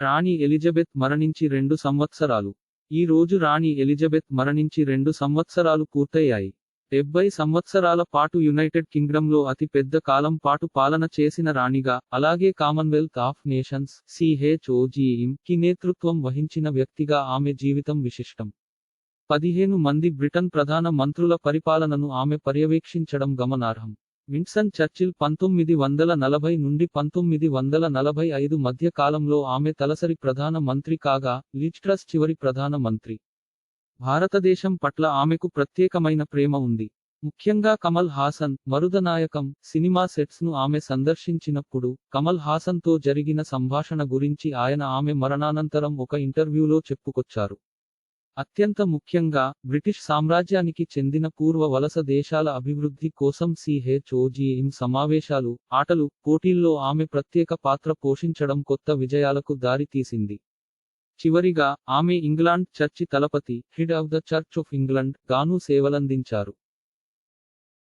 రాణి Elizabeth మరణించి రెండు సంవత్సరాలు. ఈ రోజు రాణి ఎలిజబెత్ మరణించి రెండు సంవత్సరాలు పూర్తయ్యాయి. డెబ్బై సంవత్సరాల పాటు యునైటెడ్ కింగ్డంలో అతి పెద్ద కాలం పాటు పాలన చేసిన రాణిగా అలాగే కామన్వెల్త్ ఆఫ్ నేషన్స్ సిహెచ్ఓజిఇం కి నేతృత్వం వహించిన వ్యక్తిగా ఆమె జీవితం విశిష్టం. పదిహేను మంది బ్రిటన్ ప్రధాన మంత్రుల పరిపాలనను ఆమె పర్యవేక్షించడం గమనార్హం. విన్సన్ చర్చిల్ పంతొమ్మిది వందల నలభై నుండి పంతొమ్మిది వందల నలభై ఐదు మధ్య కాలంలో ఆమె తలసరి ప్రధాన మంత్రి కాగా లిస్ట్రస్ చివరి ప్రధాన మంత్రి. భారతదేశం పట్ల ఆమెకు ప్రత్యేకమైన ప్రేమ ఉంది. ముఖ్యంగా కమల్ హాసన్ మరుదనాయకం సినిమా సెట్స్ను ఆమె సందర్శించినప్పుడు కమల్ హాసన్తో జరిగిన సంభాషణ గురించి ఆయన ఆమె మరణానంతరం ఒక ఇంటర్వ్యూలో చెప్పుకొచ్చారు. అత్యంత ముఖ్యంగా బ్రిటిష్ సామ్రాజ్యానికి చెందిన పూర్వ వలస దేశాల అభివృద్ధి కోసం సిహెచ్ఓజిఎం సమావేశాలు ఆటలు పోటీల్లో ఆమె ప్రత్యేక పాత్ర పోషించడం కొత్త విజయాలకు దారితీసింది చివరిగా ఆమె England church Thalapathy head of the church of England గాను సేవలందించారు.